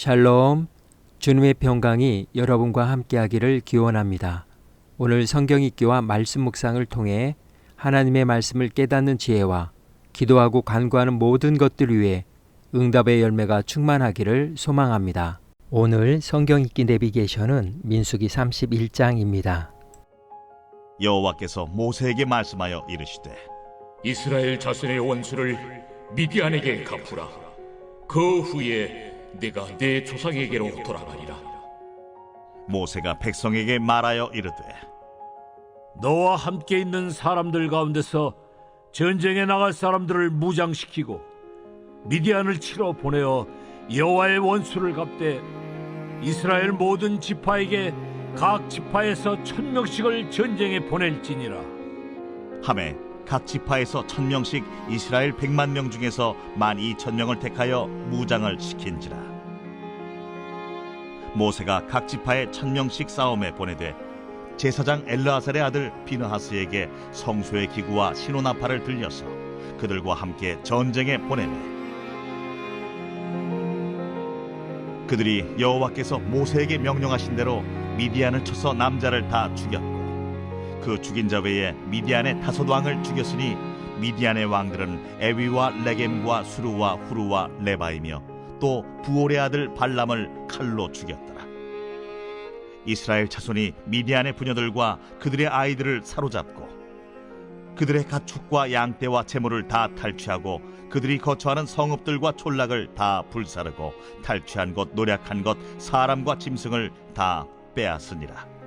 샬롬, 주님의 평강이 여러분과 함께하기를 기원합니다. 오늘 성경 읽기와 말씀 묵상을 통해 하나님의 말씀을 깨닫는 지혜와 기도하고 간구하는 모든 것들 위해 응답의 열매가 충만하기를 소망합니다. 오늘 성경 읽기 내비게이션은 민수기 31장입니다. 여호와께서 모세에게 말씀하여 이르시되 이스라엘 자손의 원수를 미디안에게 갚으라. 그 후에 내가 내 조상에게로 돌아가리라. 모세가 백성에게 말하여 이르되 너와 함께 있는 사람들 가운데서 전쟁에 나갈 사람들을 무장시키고 미디안을 치러 보내어 여호와의 원수를 갚되 이스라엘 모든 지파에게 각 지파에서 천 명씩을 전쟁에 보낼지니라 함에 각 지파에서 천 명씩 이스라엘 백만 명 중에서 만 이천 명을 택하여 무장을 시킨지라. 모세가 각 지파에 천 명씩 싸움에 보내되 제사장 엘르아살의 아들 비느하스에게 성소의 기구와 신호나팔을 들려서 그들과 함께 전쟁에 보내매. 그들이 여호와께서 모세에게 명령하신 대로 미디안을 쳐서 남자를 다 죽였고 그 죽인 자 외에 미디안의 다섯 왕을 죽였으니 미디안의 왕들은 에위와 레겜과 수루와 후루와 레바이며 또 부올의 아들 발람을 칼로 죽였더라. 이스라엘 자손이 미디안의 부녀들과 그들의 아이들을 사로잡고 그들의 가축과 양떼와 재물을 다 탈취하고 그들이 거처하는 성읍들과 촌락을 다 불사르고 탈취한 것 노략한 것 사람과 짐승을 다 빼앗으니라.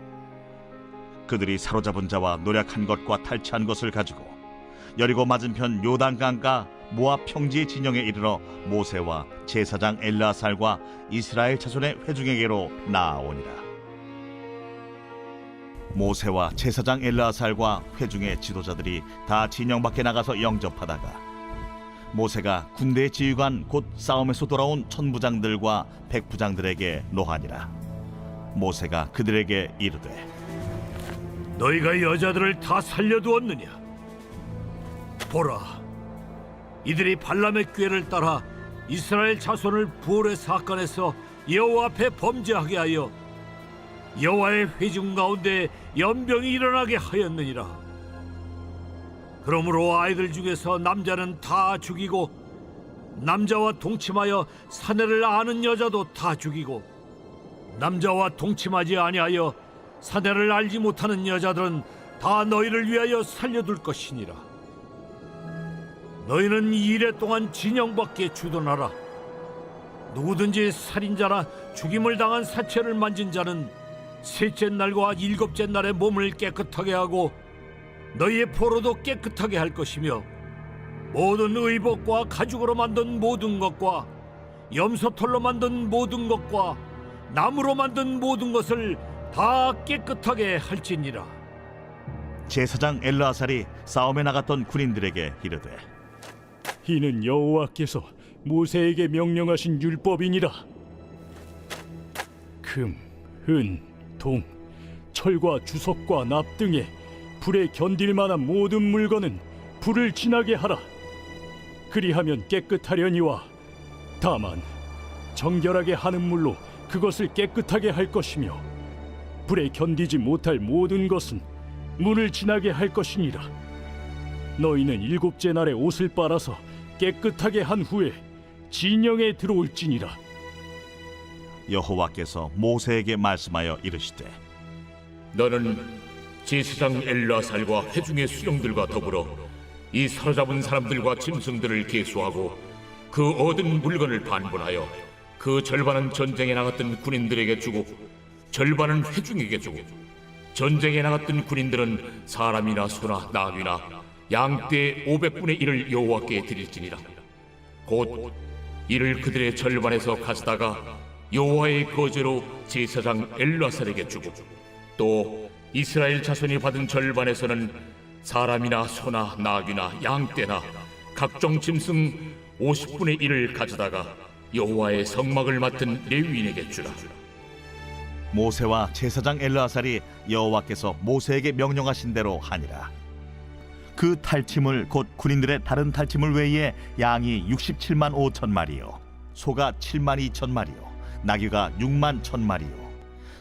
그들이 사로잡은 자와 노략한 것과 탈취한 것을 가지고 여리고 맞은편 요단강가 모압 평지의 진영에 이르러 모세와 제사장 엘라살과 이스라엘 자손의 회중에게로 나아오니라. 모세와 제사장 엘라살과 회중의 지도자들이 다 진영 밖에 나가서 영접하다가 모세가 군대 지휘관 곧 싸움에서 돌아온 천부장들과 백부장들에게 노하니라. 모세가 그들에게 이르되 너희가 여자들을 다 살려두었느냐? 보라 이들이 발람의 꾀를 따라 이스라엘 자손을 부올의 사건에서 여호와 앞에 범죄하게 하여 여호와의 회중 가운데 연병이 일어나게 하였느니라. 그러므로 아이들 중에서 남자는 다 죽이고 남자와 동침하여 사내를 아는 여자도 다 죽이고 남자와 동침하지 아니하여 사내를 알지 못하는 여자들은 다 너희를 위하여 살려둘 것이니라 너희는 이래 동안 진영밖에 주둔하라. 누구든지 살인자나 죽임을 당한 사체를 만진 자는 셋째 날과 일곱째 날에 몸을 깨끗하게 하고 너희의 포로도 깨끗하게 할 것이며 모든 의복과 가죽으로 만든 모든 것과 염소털로 만든 모든 것과 나무로 만든 모든 것을 다 깨끗하게 할지니라. 제사장 엘르아살이 싸움에 나갔던 군인들에게 이르되 이는 여호와께서 모세에게 명령하신 율법이니라. 금, 은, 동, 철과 주석과 납 등의 불에 견딜 만한 모든 물건은 불을 지나게 하라. 그리하면 깨끗하려니와 다만 정결하게 하는 물로 그것을 깨끗하게 할 것이며 불에 견디지 못할 모든 것은 물을 지나게 할 것이니라. 너희는 일곱째 날에 옷을 빨아서 깨끗하게 한 후에 진영에 들어올지니라 여호와께서 모세에게 말씀하여 이르시되 너는 제사장 엘라살과 회중의 수령들과 더불어 이 사로잡은 사람들과 짐승들을 계수하고 그 얻은 물건을 반분하여 그 절반은 전쟁에 나갔던 군인들에게 주고 절반은 회중에게 주고 전쟁에 나갔던 군인들은 사람이나 소나 나귀나 양떼 500분의 1을 여호와께 드릴지니라. 곧 이를 그들의 절반에서 가져다가 여호와의 거제로 제사장 엘라살에게 주고 또 이스라엘 자손이 받은 절반에서는 사람이나 소나 나귀나 양떼나 각종 짐승 50분의 1을 가져다가 여호와의 성막을 맡은 레위인에게 주라 모세와 제사장 엘르아살이 여호와께서 모세에게 명령하신 대로 하니라. 그 탈침을 곧 군인들의 다른 탈침을 외에 양이 67만 5천 마리요, 소가 7만 2천 마리요, 나귀가 6만 천 마리요.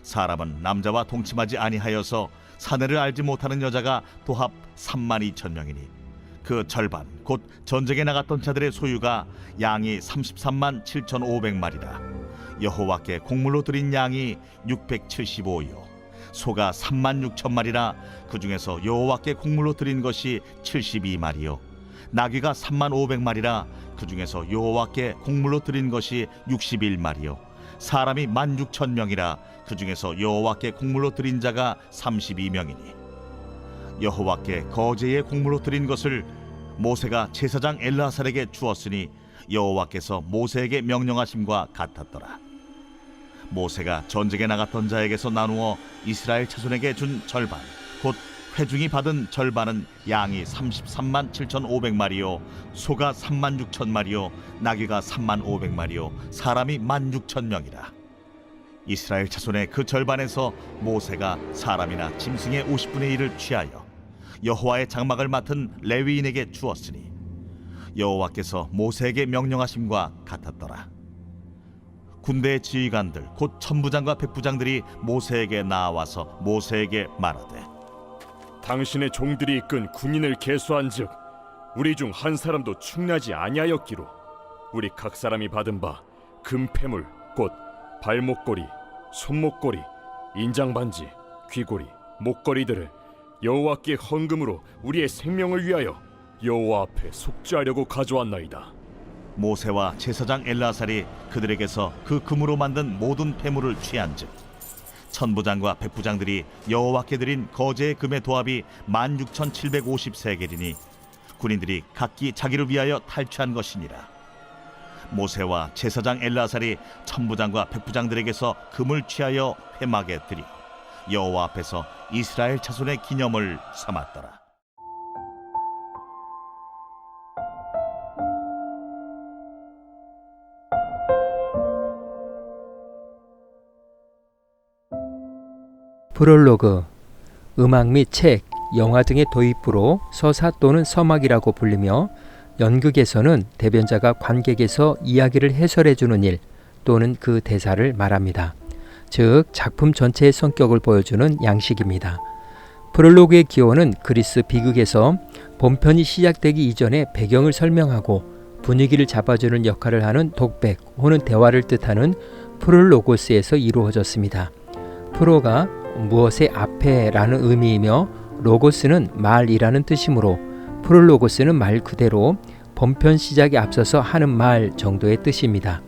사람은 남자와 동침하지 아니하여서 사내를 알지 못하는 여자가 도합 3만 2천 명이니 그 절반 곧 전쟁에 나갔던 자들의 소유가 양이 33만 7천 5백 마리라. 여호와께 곡물로 드린 양이 675요. 소가 3만 6천 마리라 그 중에서 여호와께 곡물로 드린 것이 72마리요. 나귀가 3만 500마리라 그 중에서 여호와께 곡물로 드린 것이 61마리요. 사람이 1만 6천 명이라 그 중에서 여호와께 곡물로 드린 자가 32명이니. 여호와께 거제의 곡물로 드린 것을 모세가 제사장 엘라살에게 주었으니 여호와께서 모세에게 명령하심과 같았더라. 모세가 전쟁에 나갔던 자에게서 나누어 이스라엘 자손에게 준 절반 곧 회중이 받은 절반은 양이 33만 7,500마리요 소가 3만 6천 마리요 나귀가 3만 500마리요 사람이 1만 6천 명이라 이스라엘 자손의 그 절반에서 모세가 사람이나 짐승의 50분의 1을 취하여 여호와의 장막을 맡은 레위인에게 주었으니 여호와께서 모세에게 명령하심과 같았더라. 군대의 지휘관들 곧 천부장과 백부장들이 모세에게 나와서 모세에게 말하되 당신의 종들이 이끈 군인을 계수한즉 우리 중 한 사람도 충나지 아니하였기로 우리 각 사람이 받은 바 금패물 곧 발목걸이, 손목걸이, 인장반지, 귀고리, 목걸이들을 여호와께 헌금으로 우리의 생명을 위하여 여호와 앞에 속죄하려고 가져왔나이다. 모세와 제사장 엘라살이 그들에게서 그 금으로 만든 모든 폐물을 취한즉 천부장과 백부장들이 여호와께 드린 거제의 금의 도합이 16,750세겔이니 군인들이 각기 자기를 위하여 탈취한 것이니라. 모세와 제사장 엘라살이 천부장과 백부장들에게서 금을 취하여 회막에 드리 여호와 앞에서 이스라엘 자손의 기념을 삼았더라 프롤로그 음악 및 책, 영화 등의 도입부로 서사 또는 서막이라고 불리며 연극에서는 대변자가 관객에서 이야기를 해설해 주는 일 또는 그 대사를 말합니다. 즉 작품 전체의 성격을 보여주는 양식입니다. 프롤로그의 기호는 그리스 비극에서 본편이 시작되기 이전에 배경을 설명하고 분위기를 잡아주는 역할을 하는 독백 혹은 대화를 뜻하는 프롤로고스에서 이루어졌습니다. 프로가 무엇의 앞에라는 의미이며 로고스는 말이라는 뜻이므로 프롤로고스는 말 그대로 본편 시작에 앞서서 하는 말 정도의 뜻입니다.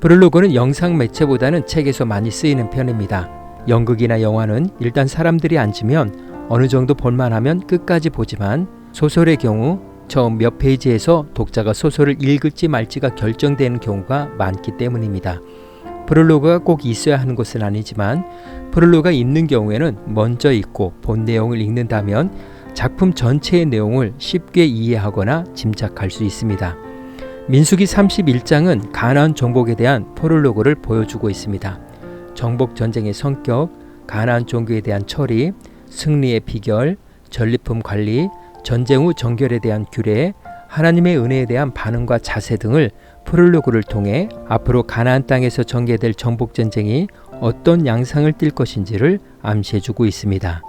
프롤로그는 영상 매체보다는 책에서 많이 쓰이는 편입니다. 연극이나 영화는 일단 사람들이 앉으면 어느 정도 볼만하면 끝까지 보지만 소설의 경우 처음 몇 페이지에서 독자가 소설을 읽을지 말지가 결정되는 경우가 많기 때문입니다. 프롤로그가 꼭 있어야 하는 것은 아니지만 프롤로그가 있는 경우에는 먼저 읽고 본 내용을 읽는다면 작품 전체의 내용을 쉽게 이해하거나 짐작할 수 있습니다. 민수기 31장은 가나안 정복에 대한 프롤로그를 보여주고 있습니다. 정복 전쟁의 성격, 가나안 종교에 대한 처리, 승리의 비결, 전리품 관리, 전쟁 후 정결에 대한 규례, 하나님의 은혜에 대한 반응과 자세 등을 프롤로그를 통해 앞으로 가나안 땅에서 전개될 정복 전쟁이 어떤 양상을 띨 것인지를 암시해 주고 있습니다.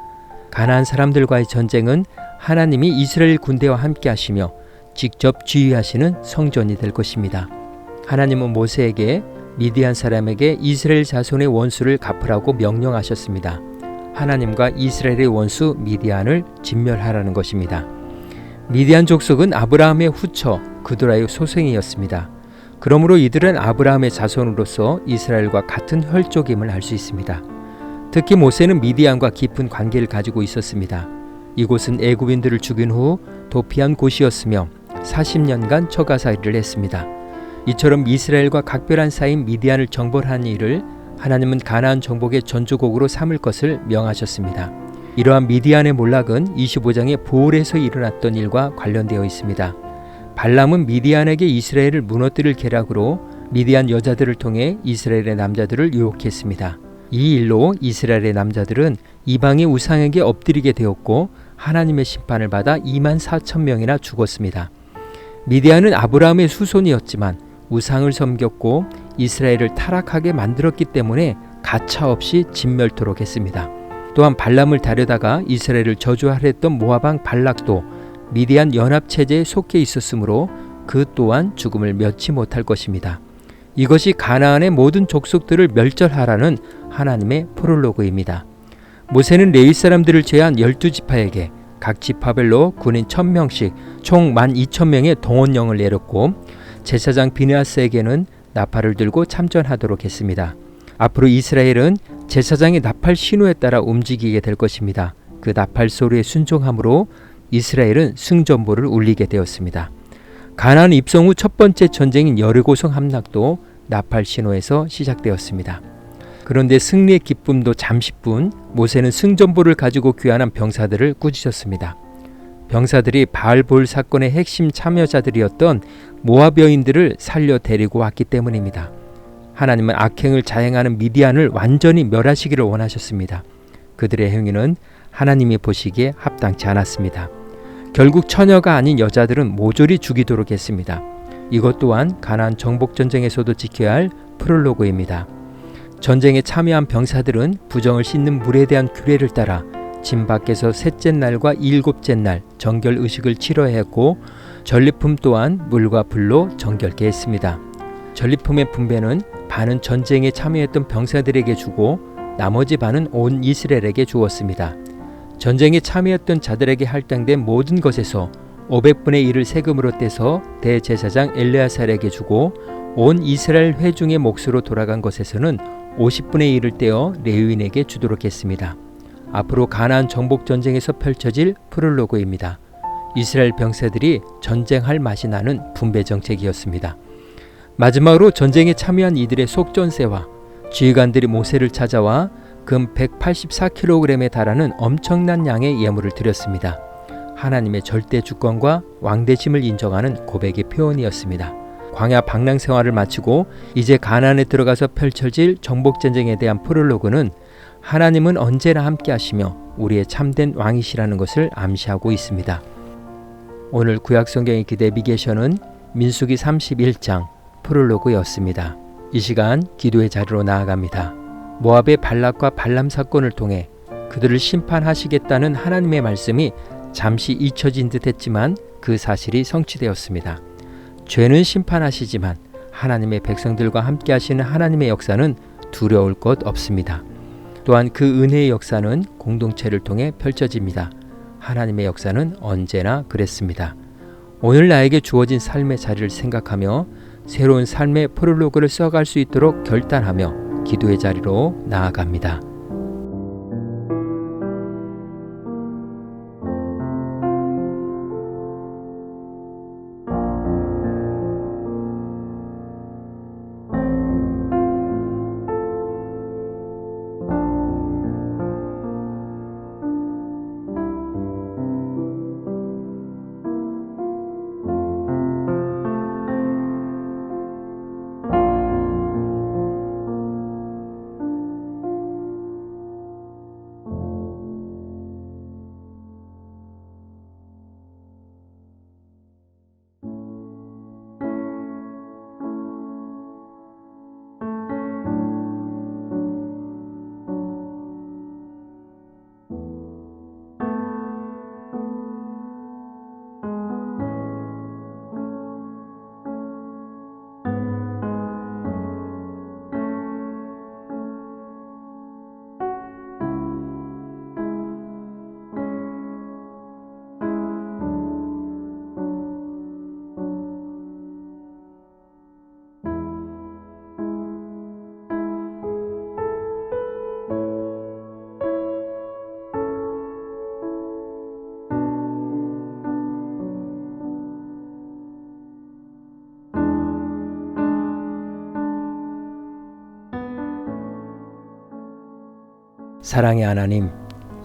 가나안 사람들과의 전쟁은 하나님이 이스라엘 군대와 함께 하시며 직접 지휘하시는 성전이 될 것입니다. 하나님은 모세에게 미디안 사람에게 이스라엘 자손의 원수를 갚으라고 명령하셨습니다. 하나님과 이스라엘의 원수 미디안을 진멸하라는 것입니다. 미디안 족속은 아브라함의 후처 그도라의 소생이었습니다. 그러므로 이들은 아브라함의 자손으로서 이스라엘과 같은 혈족임을 알 수 있습니다. 특히 모세는 미디안과 깊은 관계를 가지고 있었습니다. 이곳은 애굽인들을 죽인 후 도피한 곳이었으며 40년간 처가살이를 했습니다. 이처럼 이스라엘과 각별한 사이인 미디안을 정벌한 일을 하나님은 가나안 정복의 전주곡으로 삼을 것을 명하셨습니다. 이러한 미디안의 몰락은 25장의 보홀에서 일어났던 일과 관련되어 있습니다. 발람은 미디안에게 이스라엘을 무너뜨릴 계략으로 미디안 여자들을 통해 이스라엘의 남자들을 유혹했습니다. 이 일로 이스라엘의 남자들은 이방의 우상에게 엎드리게 되었고 하나님의 심판을 받아 2만 4천 명이나 죽었습니다. 미디안은 아브라함의 수손이었지만 우상을 섬겼고 이스라엘을 타락하게 만들었기 때문에 가차없이 진멸토록 했습니다. 또한 발람을 다려다가 이스라엘을 저주하랬던 모아방 발락도 미디안 연합 체제에 속해 있었으므로 그 또한 죽음을 면치 못할 것입니다. 이것이 가나안의 모든 족속들을 멸절하라는 하나님의 프롤로그입니다. 모세는 레위 사람들을 제한 12지파에게 각 지파별로 군인 1000명씩 총 12,000명의 동원령을 내렸고 제사장 비네아스에게는 나팔을 들고 참전하도록 했습니다. 앞으로 이스라엘은 제사장의 나팔 신호에 따라 움직이게 될 것입니다. 그 나팔 소리에 순종함으로 이스라엘은 승전보를 울리게 되었습니다. 가나안 입성 후 첫 번째 전쟁인 여리고성 함락도 나팔 신호에서 시작되었습니다. 그런데 승리의 기쁨도 잠시뿐 모세는 승전보를 가지고 귀환한 병사들을 꾸짖었습니다. 병사들이 바알볼 사건의 핵심 참여자들이었던 모압 여인들을 살려 데리고 왔기 때문입니다. 하나님은 악행을 자행하는 미디안을 완전히 멸하시기를 원하셨습니다. 그들의 행위는 하나님이 보시기에 합당치 않았습니다. 결국 처녀가 아닌 여자들은 모조리 죽이도록 했습니다. 이것 또한 가나안 정복 전쟁에서도 지켜야 할 프롤로그입니다. 전쟁에 참여한 병사들은 부정을 씻는 물에 대한 규례를 따라 진 밖에서 셋째 날과 일곱째 날 정결 의식을 치러야 했고 전리품 또한 물과 불로 정결케 했습니다. 전리품의 분배는 반은 전쟁에 참여했던 병사들에게 주고 나머지 반은 온 이스라엘에게 주었습니다. 전쟁에 참여했던 자들에게 할당된 모든 것에서 500분의 1을 세금으로 떼서 대제사장 엘레아살에게 주고 온 이스라엘 회중의 몫으로 돌아간 것에서는 50분의 1을 떼어 레위인에게 주도록 했습니다. 앞으로 가나안 정복 전쟁에서 펼쳐질 프롤로그입니다. 이스라엘 병사들이 전쟁할 맛이 나는 분배 정책이었습니다. 마지막으로 전쟁에 참여한 이들의 속전세와 지휘관들이 모세를 찾아와 금 184kg에 달하는 엄청난 양의 예물을 드렸습니다. 하나님의 절대 주권과 왕대심을 인정하는 고백의 표현이었습니다. 광야 방랑 생활을 마치고 이제 가나안에 들어가서 펼쳐질 정복 전쟁에 대한 프롤로그는 하나님은 언제나 함께 하시며 우리의 참된 왕이시라는 것을 암시하고 있습니다. 오늘 구약 성경의 기대 미게션은 민수기 31장 프롤로그였습니다. 이 시간 기도의 자리로 나아갑니다. 모압의 발락과 발람 사건을 통해 그들을 심판하시겠다는 하나님의 말씀이 잠시 잊혀진 듯 했지만 그 사실이 성취되었습니다. 죄는 심판하시지만 하나님의 백성들과 함께 하시는 하나님의 역사는 두려울 것 없습니다. 또한 그 은혜의 역사는 공동체를 통해 펼쳐집니다. 하나님의 역사는 언제나 그랬습니다. 오늘 나에게 주어진 삶의 자리를 생각하며 새로운 삶의 프롤로그를 써갈 수 있도록 결단하며 기도의 자리로 나아갑니다. 사랑의 하나님,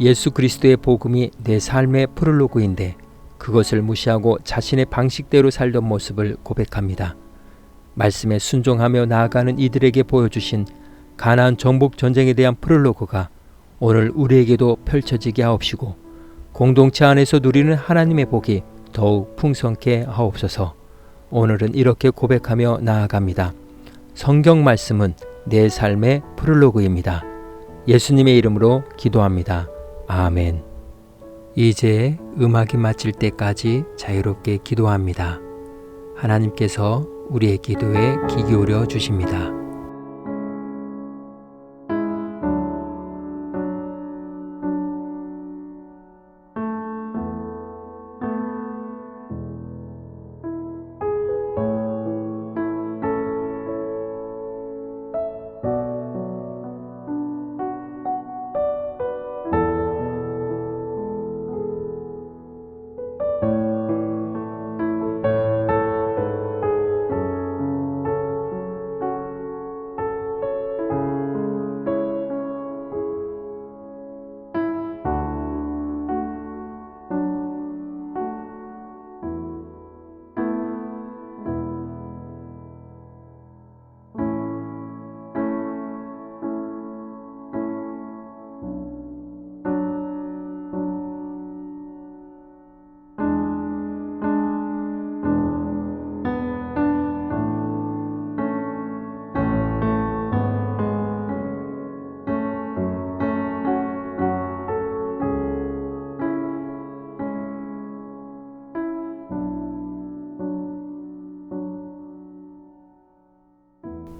예수 그리스도의 복음이 내 삶의 프롤로그인데 그것을 무시하고 자신의 방식대로 살던 모습을 고백합니다. 말씀에 순종하며 나아가는 이들에게 보여주신 가나안 정복 전쟁에 대한 프롤로그가 오늘 우리에게도 펼쳐지게 하옵시고 공동체 안에서 누리는 하나님의 복이 더욱 풍성케 하옵소서. 오늘은 이렇게 고백하며 나아갑니다. 성경 말씀은 내 삶의 프롤로그입니다. 예수님의 이름으로 기도합니다. 아멘. 이제 음악이 마칠 때까지 자유롭게 기도합니다. 하나님께서 우리의 기도에 귀 기울여 주십니다.